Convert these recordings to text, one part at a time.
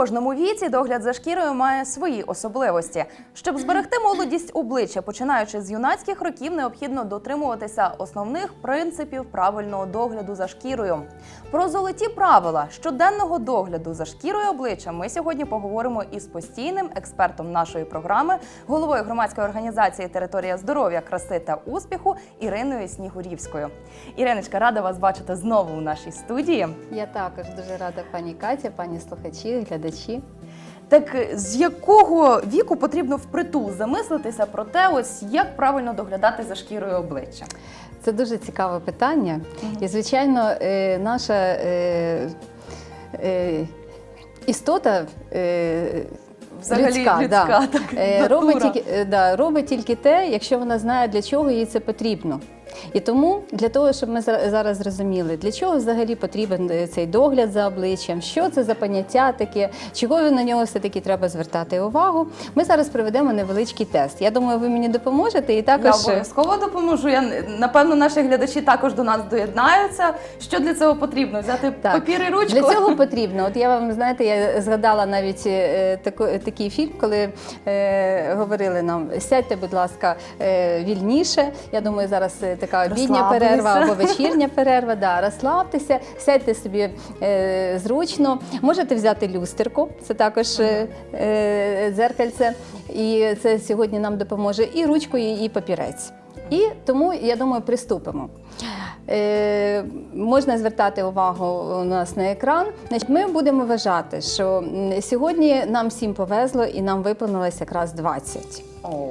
кожному віці догляд за шкірою має свої особливості. Щоб зберегти молодість обличчя, починаючи з юнацьких років, необхідно дотримуватися основних принципів правильного догляду за шкірою. Про золоті правила щоденного догляду за шкірою обличчя ми сьогодні поговоримо із постійним експертом нашої програми, головою громадської організації Територія здоров'я, краси та успіху Іриною Снігурівською. Іриночка, рада вас бачити знову у нашій студії. Я також дуже рада пані Катя, пані слухачі, глядачі. Так е, з якого віку потрібно впритул замислитися про те, ось як правильно доглядати за шкірою обличчя? Це дуже цікаве питання. І, звичайно, е, наша е, е, істота. Е, Взагалі людська, да, так, робить, тільки, да, робить тільки те, якщо вона знає, для чого їй це потрібно. І тому для того, щоб ми зараз зрозуміли, для чого взагалі потрібен е, цей догляд за обличчям, що це за поняття таке, чого на нього все-таки треба звертати увагу. Ми зараз проведемо невеличкий тест. Я думаю, ви мені допоможете і також. е, обов'язково допоможу. Я напевно наші глядачі також до нас доєднаються. Що для цього потрібно? Взяти Так. папір і ручку. Для цього потрібно. От я вам знаєте, я згадала навіть е, таку, такий фільм, коли е, говорили нам сядьте, будь ласка, е, вільніше. Я думаю, зараз е, така обідня перерва або вечірня перерва. Да, розслабтеся, сядьте собі е, зручно. Можете взяти люстерку, це також е, е, дзеркальце, і це сьогодні нам допоможе і ручку, і, і папірець. І тому я думаю, приступимо. Е, можна звертати увагу у нас на екран. Значить, ми будемо вважати, що сьогодні нам всім повезло і нам виповнилось якраз 20. О.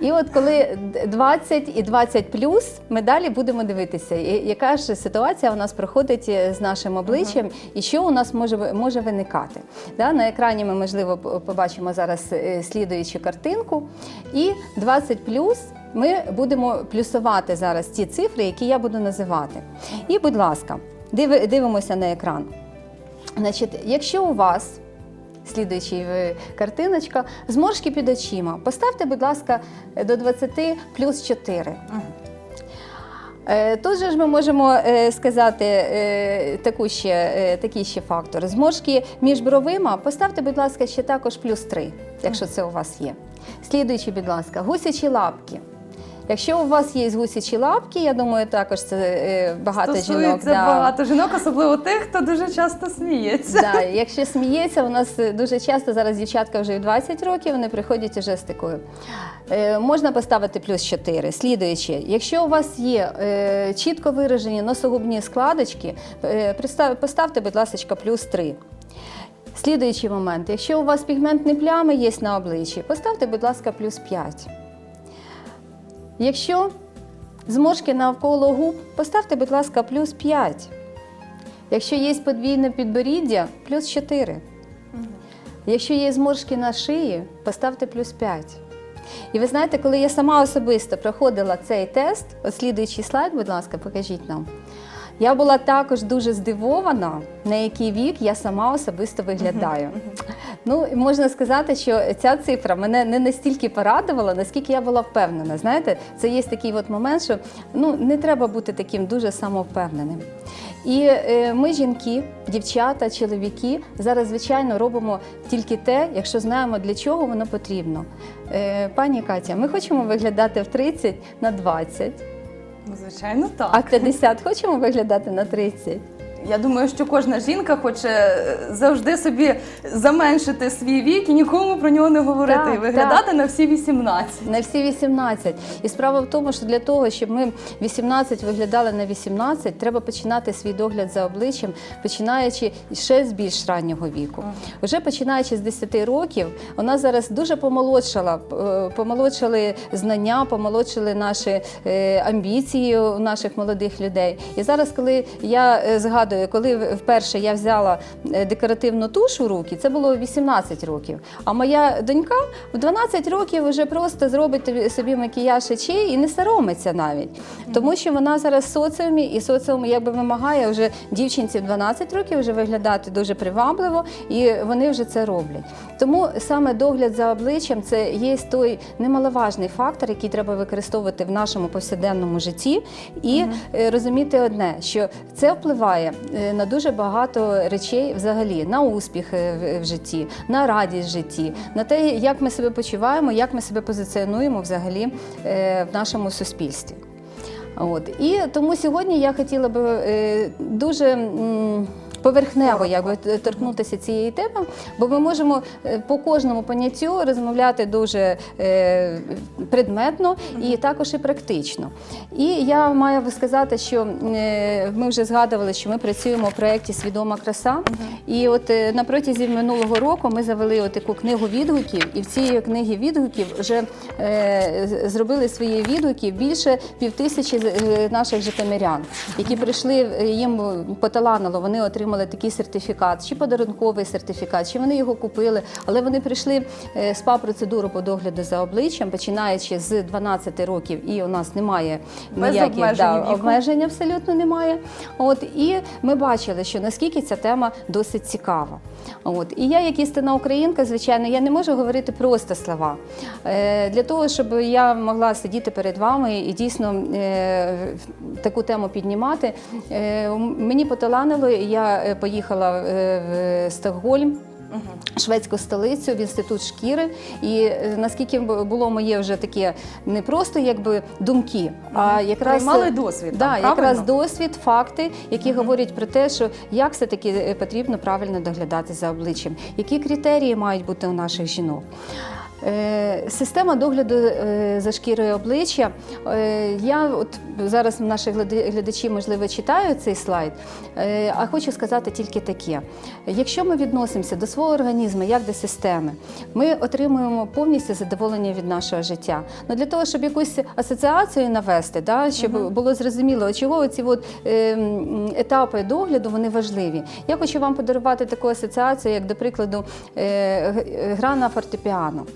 І от коли 20 і 20 плюс, ми далі будемо дивитися, яка ж ситуація у нас проходить е, з нашим обличчям і що у нас може, може виникати. Да, на екрані ми, можливо, побачимо зараз е, слідуючу картинку. І 20 плюс ми будемо плюсувати зараз ті цифри, які я буду називати. І, будь ласка, диви- дивимося на екран. Значить, якщо у вас Слідуючий е, картиночка. Зморшки під очима. Поставте, будь ласка, до 20 плюс 4. Е, Тут же ж ми можемо е, сказати таку ще, такий ще фактор. Зморшки між бровима поставте, будь ласка, ще також плюс 3, якщо це у вас є. Слідуючи, будь ласка, гусячі лапки. Якщо у вас є гусячі лапки, я думаю, також це е, багато жінок. Стосується да. багато жінок, особливо тих, хто дуже часто сміється. Да, якщо сміється, у нас е, дуже часто зараз дівчатка вже в 20 років, вони приходять уже з такою. Е, можна поставити плюс 4. Слідуючи, якщо у вас є е, чітко виражені носогубні складочки, е, поставте, будь ласка, плюс 3. Слідуючий момент, якщо у вас пігментні плями є на обличчі, поставте, будь ласка, плюс 5. Якщо зморшки навколо губ, поставте, будь ласка, плюс 5. Якщо є подвійне підборіддя, плюс 4. Якщо є зморшки на шиї, поставте плюс 5. І ви знаєте, коли я сама особисто проходила цей тест, от слідуючий слайд, будь ласка, покажіть нам. Я була також дуже здивована, на який вік я сама особисто виглядаю. Ну, можна сказати, що ця цифра мене не настільки порадувала, наскільки я була впевнена. Знаєте, це є такий от момент, що ну, не треба бути таким дуже самовпевненим. І е, ми, жінки, дівчата, чоловіки, зараз, звичайно, робимо тільки те, якщо знаємо, для чого воно потрібно. Е, пані Катя, ми хочемо виглядати в 30 на 20, Ну, звичайно, так. а в 50 хочемо виглядати на 30. Я думаю, що кожна жінка хоче е, завжди собі заменшити свій вік і нікому про нього не говорити. Так, і виглядати на всі 18. На всі 18. І справа в тому, що для того, щоб ми 18 виглядали на 18, треба починати свій догляд за обличчям, починаючи ще з більш раннього віку. Уже починаючи з 10 років, нас зараз дуже помолодшала, е, помолодшали знання, помолодшили наші е, амбіції у наших молодих людей. І зараз, коли я е, згадую, коли вперше я взяла е, декоративну туш у руки, це було 18 років. А моя донька в 12 років вже просто зробить собі макіяж очей і не соромиться навіть. Тому що вона зараз в соціумі, і соціум якби вимагає вже дівчинці в 12 років вже виглядати дуже привабливо, і вони вже це роблять. Тому саме догляд за обличчям це є той немаловажний фактор, який треба використовувати в нашому повсякденному житті, і е, розуміти одне, що це впливає е, на дуже багато речей взагалі, на успіх е, в- в житті, на радість в житті, на те, як ми себе почуваємо, як ми себе позиціонуємо взагалі е, в нашому суспільстві. От. І тому сьогодні я хотіла би е, дуже. Поверхнево якби торкнутися цієї теми, бо ми можемо е, по кожному поняттю розмовляти дуже е, предметно і також і практично. І я маю сказати, що е, ми вже згадували, що ми працюємо в проєкті Свідома краса. І от на протязі минулого року ми завели от таку книгу відгуків, і в цій книгі відгуків вже зробили свої відгуки більше півтисячі наших житомирян, які прийшли, їм поталанило, вони отримали такий сертифікат, чи подарунковий сертифікат, чи вони його купили, але вони прийшли е, спа-процедуру по догляду за обличчям, починаючи з 12 років, і у нас немає Без ніяких обмежень віку. обмежень абсолютно немає. От і ми бачили, що наскільки ця тема досить цікава. От і я, як істинна українка, звичайно, я не можу говорити просто слова. Е, для того, щоб я могла сидіти перед вами і дійсно е, таку тему піднімати, е, мені поталанило, і я е, поїхала е, в Стокгольм. Шведську столицю в інститут шкіри, і е, наскільки було моє вже таке не просто якби думки, а якраз Приймали досвід Да, правильно? якраз досвід, факти, які говорять про те, що як все таки потрібно правильно доглядати за обличчям, які критерії мають бути у наших жінок. Е, Система догляду е, за шкірою обличчя. е, Я от зараз наші глядачі, можливо, читають цей слайд, а хочу сказати тільки таке: якщо ми відносимося до свого організму як до системи, ми отримуємо повністю задоволення від нашого життя. Ну для того, щоб якусь асоціацію навести, да, щоб було зрозуміло, чого ці от, е, етапи догляду вони важливі. Я хочу вам подарувати таку асоціацію, як, до прикладу, гра на фортепіано.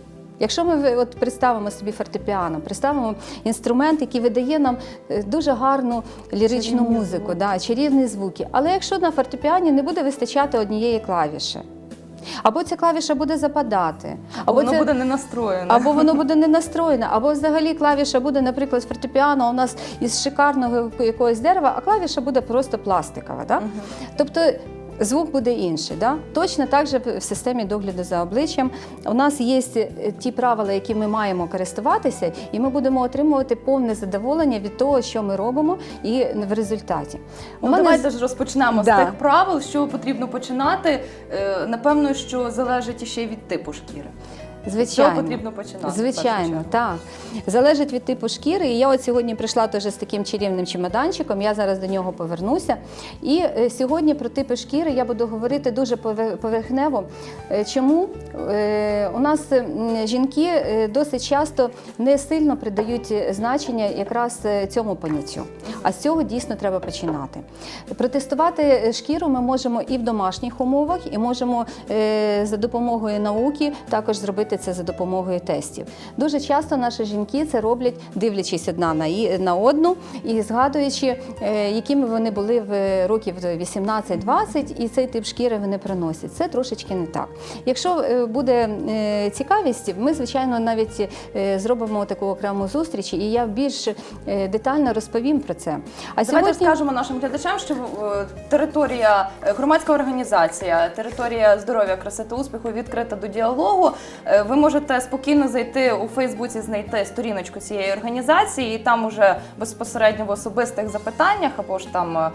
Якщо ми от представимо собі фортепіано, представимо інструмент, який видає нам е, дуже гарну ліричну Чарівні музику, звуки. да, чарівні звуки. Але якщо на фортепіані не буде вистачати однієї клавіші, або ця клавіша буде западати, Або воно це- буде не настроєне. або воно буде не настроєне, або взагалі клавіша буде, наприклад, фортепіано у нас із шикарного якогось дерева, а клавіша буде просто пластикова. Да? Тобто звук буде інший. Да? Точно так же в системі догляду за обличчям у нас є е, ті правила, які ми маємо користуватися, і ми будемо отримувати повне задоволення від того, що ми робимо, і в результаті. Ну, давайте ж розпочнемо Да. з тих правил, що потрібно починати. Е, Напевно, що залежить іще й від типу шкіри. Звичайно. З потрібно починати, Звичайно, так. Залежить від типу шкіри. І я от сьогодні прийшла теж з таким чарівним чемоданчиком, я зараз до нього повернуся. І е, сьогодні про типи шкіри я буду говорити дуже поверхнево. Е, Чому Е, у нас жінки досить часто не сильно придають значення якраз цьому поняттю. А з цього дійсно треба починати. Протестувати шкіру ми можемо і в домашніх умовах, і можемо за допомогою науки також зробити це за допомогою тестів. Дуже часто наші жінки це роблять, дивлячись одна на, одну і згадуючи, е, якими вони були в років 18-20, і цей тип шкіри вони приносять. Це трошечки не так. Якщо е, буде е, цікавість, ми звичайно навіть зробимо таку окрему зустріч, і я більш детально розповім про це. А Давайте скажемо нашим глядачам, що територія, громадська організація, територія здоров'я, краси та успіху відкрита до діалогу. Ви можете спокійно зайти у Фейсбуці, знайти сторіночку цієї організації, і там уже безпосередньо в особистих запитаннях або ж там е,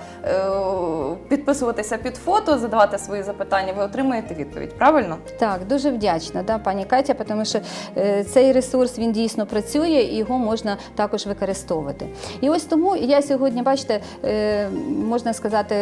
підписуватися під фото, задавати свої запитання. Ви отримаєте відповідь. Правильно? Так, дуже вдячна, да, пані Катя, тому що е, цей ресурс він дійсно працює і його можна також використовувати. І ось тому я сьогодні, бачите, е, можна сказати.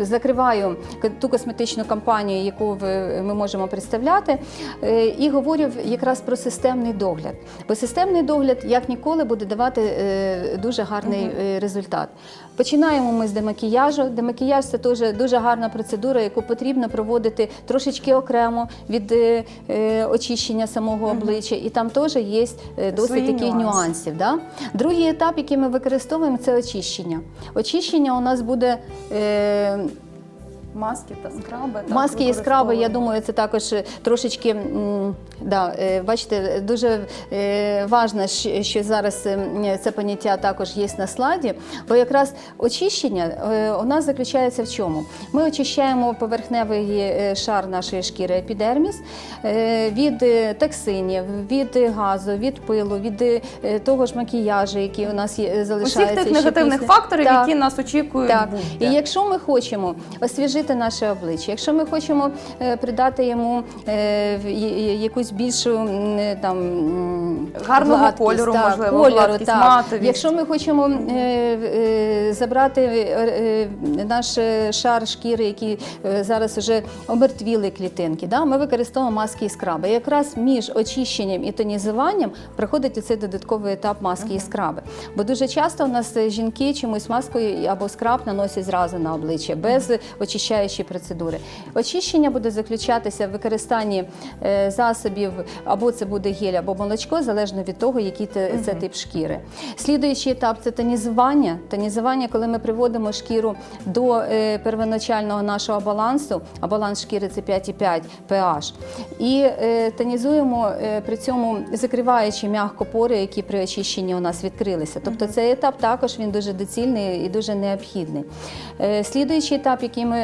Закриваю ту косметичну кампанію, яку ми можемо представляти, е, і говорю якраз про системний догляд. Бо системний догляд, як ніколи, буде давати е, дуже гарний е, результат. Починаємо ми з демакіяжу. Демакіяж це теж дуже гарна процедура, яку потрібно проводити трошечки окремо від е, е, очищення самого обличчя, і там теж є е, досить таких нюансів. Да? Другий етап, який ми використовуємо, це очищення. Очищення у нас буде. Маски та скраби. так, Маски і скраби, я думаю, це також е, трошечки м, да, е, бачите, дуже е, важно, щ- що зараз е, це поняття також є на слайді, бо якраз очищення е, у нас заключається в чому? Ми очищаємо поверхневий е, шар нашої шкіри епідерміс е, від е, токсинів, від е, газу, від пилу, від е, того ж макіяжу, який у нас є, залишається. Усіх тих ще негативних після. факторів, Так. які нас очікують. Так, будь-де. і якщо ми хочемо освіжити наше обличчя, якщо ми хочемо е, придати йому е, якусь більшу е, там Гарного гладкість, кольору, так, можливо, кольору, гладкість, так. матовість. якщо ми хочемо забрати наш шар шкіри, який зараз вже омертвіли клітинки, да, ми використовуємо маски і скраби. І якраз між очищенням і тонізуванням приходить цей додатковий етап маски і скраби. Бо дуже часто у нас жінки чомусь маскою або скраб наносять зразу на обличчя без очищаючої процедури. Очищення буде заключатися в використанні е, засобів або це буде гель, або молочко, залежно від того, який це тип шкіри. Слідуючий етап це тонізування. Тонізування, коли ми приводимо шкіру до е, первоначального нашого балансу, а баланс шкіри це 5,5 pH, і е, тонізуємо при цьому закриваючи м'яко пори, які при очищенні у нас відкрилися. Тобто цей етап також він дуже доцільний і дуже необхідний. Слідуючий етап, який ми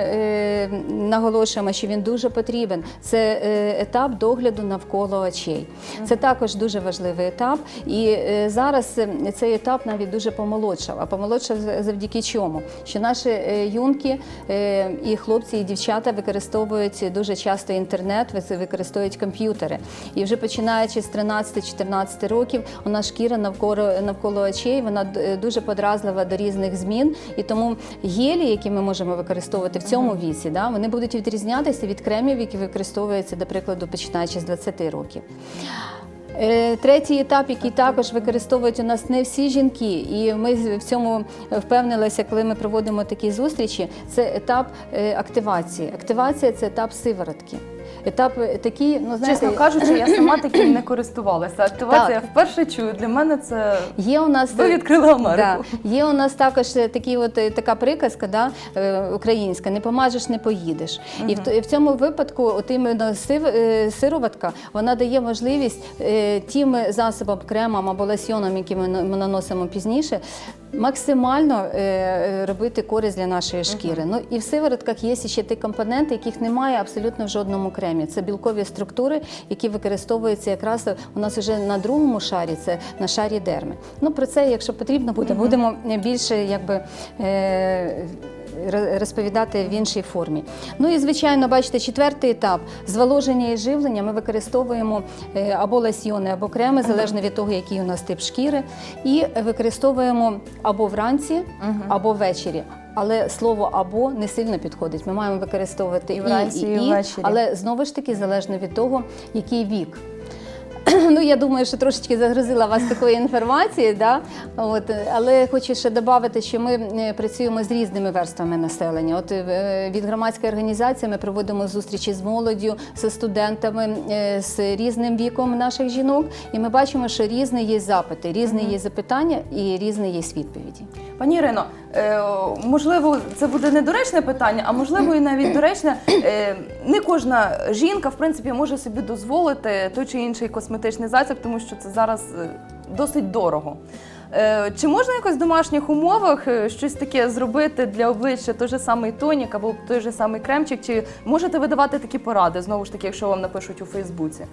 наголошуємо, що він дуже потрібен, це е, етап догляду навколо очей. Це також дуже важливий етап. І е, зараз е, цей етап навіть дуже помолодшав. А помолодшав завдяки чому? Що наші е, юнки е, і хлопці, і дівчата використовують дуже часто інтернет, використовують комп'ютери. І вже починаючи з 13-14 років, у нас шкіра навколо навколо очей, вона дуже подразлива до різних змін. І тому гелі, які ми можемо використовувати в цьому віці, да, вони будуть відрізнятися від кремів, які використовуються, до прикладу, починаючи з 20 років. Е, Третій етап, який також використовують у нас не всі жінки, і ми в цьому впевнилися, коли ми проводимо такі зустрічі. Це етап е, активації. Активація це етап сиворотки. Етап е, такий, ну знаєте, Чесно кажучи, я сама таким не користувалася. Активація Так. вперше чую. Для мене це Є у нас ви відкрили Америку. Да. Є у нас також е, такі от, е, така приказка да, е, українська: не помажеш, не поїдеш. І в, в цьому випадку, от іменно сив, е, сироватка, вона дає можливість е, тим засобам, кремам або лосьйонам, які ми наносимо пізніше. Максимально е, е, робити користь для нашої шкіри. Ну і в сиворотках є ще ті компоненти, яких немає абсолютно в жодному кремі. Це білкові структури, які використовуються якраз у нас вже на другому шарі, це на шарі дерми. Ну про це, якщо потрібно буде, будемо більше якби. Ро- Розповідати в іншій формі. Ну і звичайно, бачите, четвертий етап зволоження і живлення. Ми використовуємо е, або лосьйони, або креми, залежно від того, який у нас тип шкіри, і використовуємо або вранці, або ввечері. Але слово або не сильно підходить. Ми маємо використовувати І і, і, і і, але знову ж таки залежно від того, який вік. Ну, я думаю, що трошечки загрузила вас такої інформації, да? От, але хочу ще додати, що ми е, працюємо з різними верствами населення. От е, від громадської організації ми проводимо зустрічі з молоддю, з студентами, е, з різним віком наших жінок, і ми бачимо, що різні є запити, різні є запитання і різні є відповіді. Пані Ірино, е, можливо, це буде недоречне питання, а можливо і навіть доречне. Е, не кожна жінка, в принципі, може собі дозволити той чи інший косметичний засіб, тому що це зараз е, досить дорого. Чи можна якось в домашніх умовах щось таке зробити для обличчя, той же самий тонік або той же самий кремчик? Чи можете ви давати такі поради, знову ж таки, якщо вам напишуть у Фейсбуці?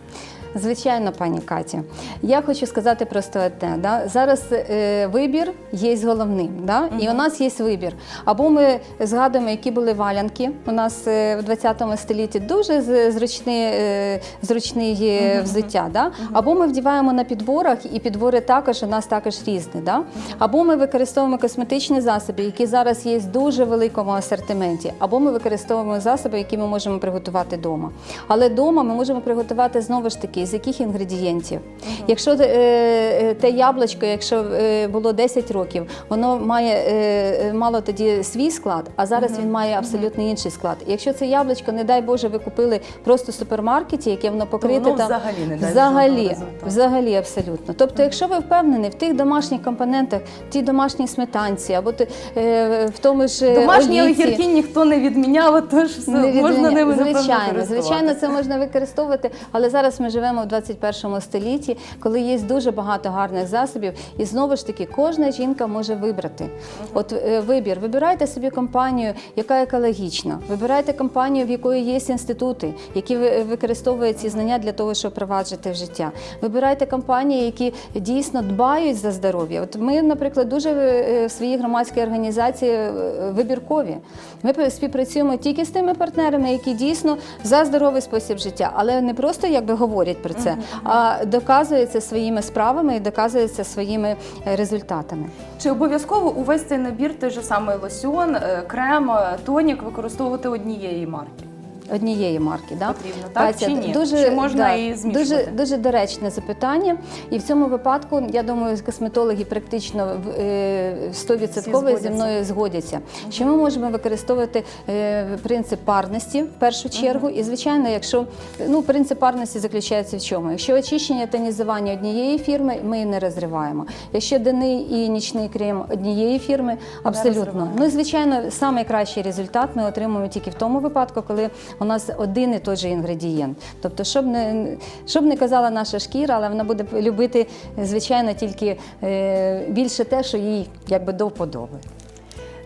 Звичайно, пані Катя. Я хочу сказати просто одне. Да? Зараз е, вибір є головним. Да? І у нас є вибір. Або ми згадуємо, які були валянки у нас е, в 20 столітті, дуже з- зручний, е, зручний е, взуття. Да? Або ми вдіваємо на підборах, і підбори також у нас також різні. Да? Або ми використовуємо косметичні засоби, які зараз є в дуже великому асортименті, або ми використовуємо засоби, які ми можемо приготувати вдома. Але вдома ми можемо приготувати знову ж таки, з яких інгредієнтів. Якщо е, е, те яблучко, якщо е, було 10 років, воно має е, мало тоді свій склад, а зараз він має абсолютно інший склад. Якщо це яблучко, не дай Боже, ви купили просто в супермаркеті, яке воно покрите воно там взагалі не взагалі, взагалі абсолютно. Тобто, якщо ви впевнені в тих домашніх компонентах, ті домашні сметанці, або е, в тому ж е, Домашні огірки ніхто не відміняв, тож все Не можна ними звичайно, звичайно, це можна використовувати, але зараз ми живемо в 21 столітті, коли є дуже багато гарних засобів, і знову ж таки кожна жінка може вибрати. От е, вибір, вибирайте собі компанію, яка екологічна, вибирайте компанію, в якої є інститути, які використовують ці знання для того, щоб впроваджувати в життя. Вибирайте компанії, які дійсно дбають за здоров'я. От ми, наприклад, дуже е, в своїй громадській організації е, вибіркові. Ми співпрацюємо тільки з тими партнерами, які дійсно за здоровий спосіб життя, але не просто якби говорять про це, а доказується своїми справами і доказується своїми е, результатами. Чи обов'язково увесь цей набір, той же самий лосьон, е, крем, е, тонік використовувати однієї марки? Однієї марки, да? Потрібно, так Катя, чи ні? Дуже, Чи можна да, і змішувати? Дуже, дуже доречне запитання. І в цьому випадку, я думаю, косметологи практично в- е, 100% зі мною згодяться, що ми можемо використовувати е, принцип парності в першу чергу. І, звичайно, якщо ну, принцип парності заключається в чому? Якщо очищення та нізування однієї фірми, ми не розриваємо. Якщо денний і нічний крем однієї фірми, абсолютно. Ну, звичайно, найкращий результат ми отримуємо тільки в тому випадку, коли у нас один і той же інгредієнт. Тобто, щоб не, щоб не казала наша шкіра, але вона буде любити, звичайно, тільки е, більше те, що їй якби до вподоби.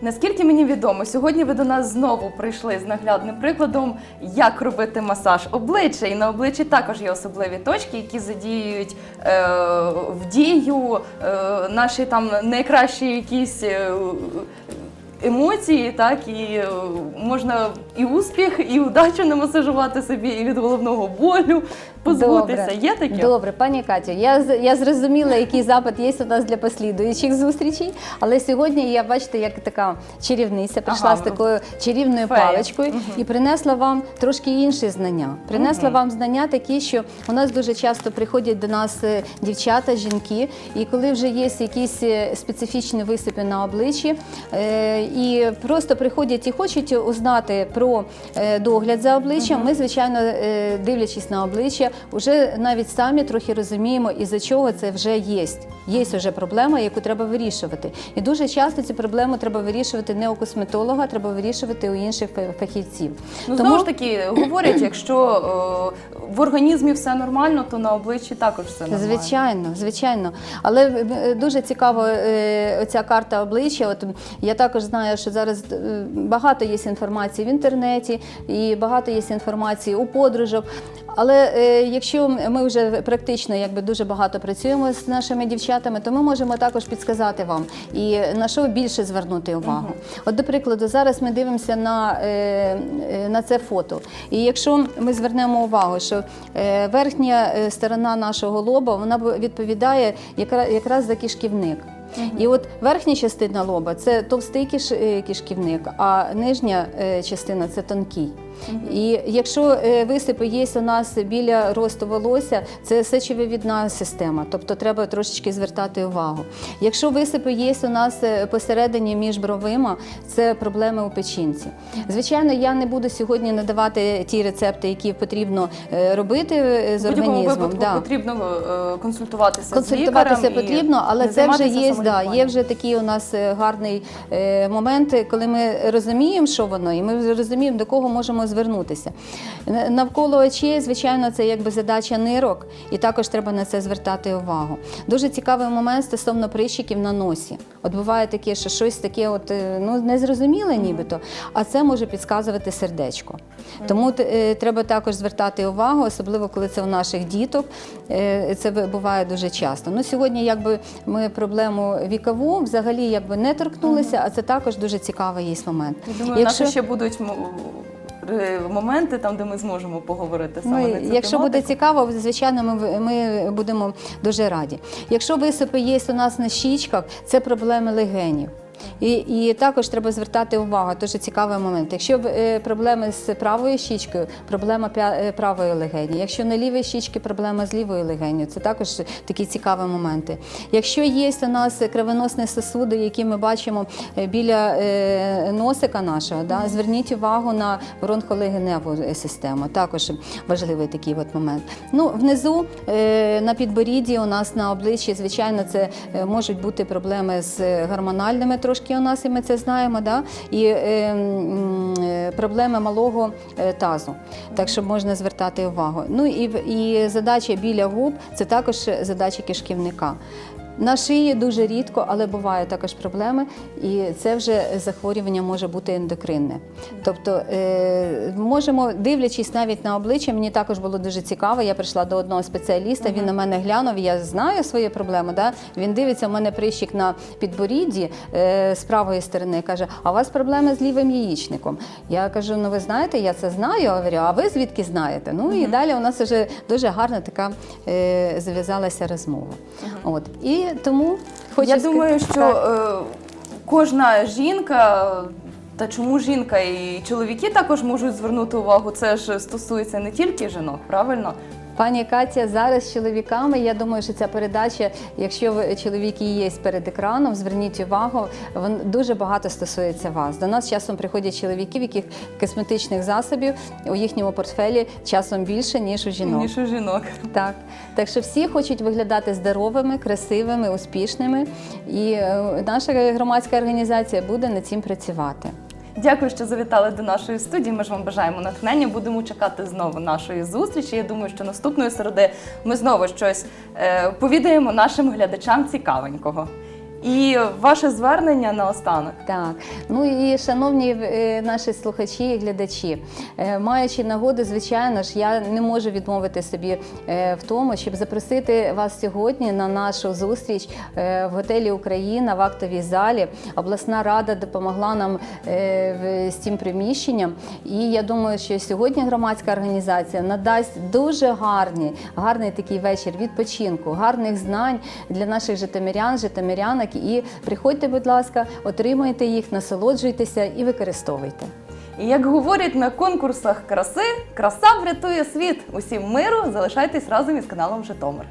Наскільки мені відомо, сьогодні ви до нас знову прийшли з наглядним прикладом, як робити масаж обличчя. І на обличчі також є особливі точки, які задіюють е, в дію е, наші там найкращі якісь. Е, Емоції, так і е, можна і успіх, і удачу намасажувати собі, і від головного болю позбутися. Добре. Є таке? Добре, пані Катю, я, я зрозуміла, який запит є у нас для послідуючих зустрічей. Але сьогодні я бачите, як така чарівниця прийшла Ага. з такою чарівною Фея. паличкою і принесла вам трошки інші знання. Принесла вам знання такі, що у нас дуже часто приходять до нас е, дівчата, жінки, і коли вже є якісь е, специфічні висипи на обличчі, і просто приходять і хочуть узнати про е, догляд за обличчям, ми, звичайно, е, дивлячись на обличчя, вже навіть самі трохи розуміємо, із-за чого це вже є. Є вже проблема, яку треба вирішувати. І дуже часто ці проблеми треба вирішувати не у косметолога, а треба вирішувати у інших фахівців. Ну, знову ж таки, говорять, якщо е, в організмі все нормально, то на обличчі також все нормально. Звичайно, звичайно. Але дуже цікаво оця карта обличчя. От я також знаю, що зараз е, багато є інформації в інтернеті і багато є інформації у подружок. Але е, якщо ми вже практично якби дуже багато працюємо з нашими дівчатами, то ми можемо також підсказати вам і на що більше звернути увагу. От, до прикладу, зараз ми дивимося на, е, на це фото. І якщо ми звернемо увагу, що верхня сторона нашого лоба вона відповідає якра- якраз за кишківник. І от верхня частина лоба це товстий е, кишківник, а нижня е, частина це тонкий. І якщо е, висипи є у нас біля росту волосся, це сечовивідна система, тобто треба трошечки звертати увагу. Якщо висипи є у нас посередині між бровима, це проблеми у печінці. Звичайно, я не буду сьогодні надавати ті рецепти, які потрібно робити з організмом. випадку Да. потрібно консультуватися, Консультуватися з лікарем. потрібно, але це вже є, да, є вже такий у нас е, гарний е, момент, коли ми розуміємо, що воно, і ми розуміємо, до кого можемо звернутися. Навколо очей, звичайно, це якби задача нирок, і також треба на це звертати увагу. Дуже цікавий момент стосовно прищиків на носі. От буває таке, що щось таке, от е, ну незрозуміле, нібито, а це може підказувати сердечко. Тому треба також звертати увагу, особливо коли це у наших діток. Це буває дуже часто. Ну сьогодні, якби ми проблему вікову взагалі якби не торкнулися, а це також дуже цікавий є момент. Я думаю, у нас ще будуть моменти, там, де ми зможемо поговорити саме ми, на цю якщо буде цікаво, звичайно, ми, ми будемо дуже раді. Якщо висипи є у нас на щічках, це проблеми легенів. І, і також треба звертати увагу, дуже цікавий момент. Якщо е, проблеми з правою щічкою, проблема е, правої легені. Якщо на лівій щічці проблема з лівою легенью, це також такі цікаві моменти. Якщо є у нас кровоносні сосуди, які ми бачимо е, біля носика нашого, да, зверніть увагу на бронхолегеневу систему. Також важливий такий от момент. Ну, внизу на підборідді у нас на обличчі, звичайно, це можуть бути проблеми з гормональними трошки у нас, і ми це знаємо, да? і е, е, проблеми малого е, тазу. Так що можна звертати увагу. Ну і, і задача біля губ це також задача кишківника. На шиї дуже рідко, але бувають також проблеми, і це вже захворювання може бути ендокринне. Тобто, е, можемо, дивлячись навіть на обличчя, мені також було дуже цікаво. Я прийшла до одного спеціаліста, він на мене глянув, я знаю свої проблеми. Да? Він дивиться, у мене прищик на підборідді е, з правої сторони. каже: А у вас проблеми з лівим яєчником? Я кажу: ну ви знаєте, я це знаю. Говорю, а ви звідки знаєте? Ну і далі у нас вже дуже гарна така е, зав'язалася розмова. От і тому хочу Я думаю, що е, кожна жінка. Та чому жінка і чоловіки також можуть звернути увагу? Це ж стосується не тільки жінок, правильно? Пані Катя, зараз з чоловіками. Я думаю, що ця передача, якщо ви чоловіки є перед екраном, зверніть увагу, вон дуже багато стосується вас. До нас часом приходять чоловіки, в яких косметичних засобів у їхньому портфелі часом більше ніж у жінок. Ніж у жінок. Так, так що всі хочуть виглядати здоровими, красивими, успішними, і е, наша громадська організація буде над цим працювати. Дякую, що завітали до нашої студії. Ми ж вам бажаємо натхнення. Будемо чекати знову нашої зустрічі. Я думаю, що наступної середи ми знову щось е, повідаємо нашим глядачам цікавенького. І ваше звернення наостанок. Так, ну і шановні е, наші слухачі і глядачі, е, маючи нагоду, звичайно ж, я не можу відмовити собі е, в тому, щоб запросити вас сьогодні на нашу зустріч в готелі Україна в актовій залі. Обласна рада допомогла нам з цим приміщенням. І я думаю, що сьогодні громадська організація надасть дуже гарні, гарний такий вечір відпочинку, гарних знань для наших житомирян, житомирянок. І приходьте, будь ласка, отримайте їх, насолоджуйтеся і використовуйте. І як говорять на конкурсах краси, краса врятує світ. Усім миру залишайтесь разом із каналом Житомир.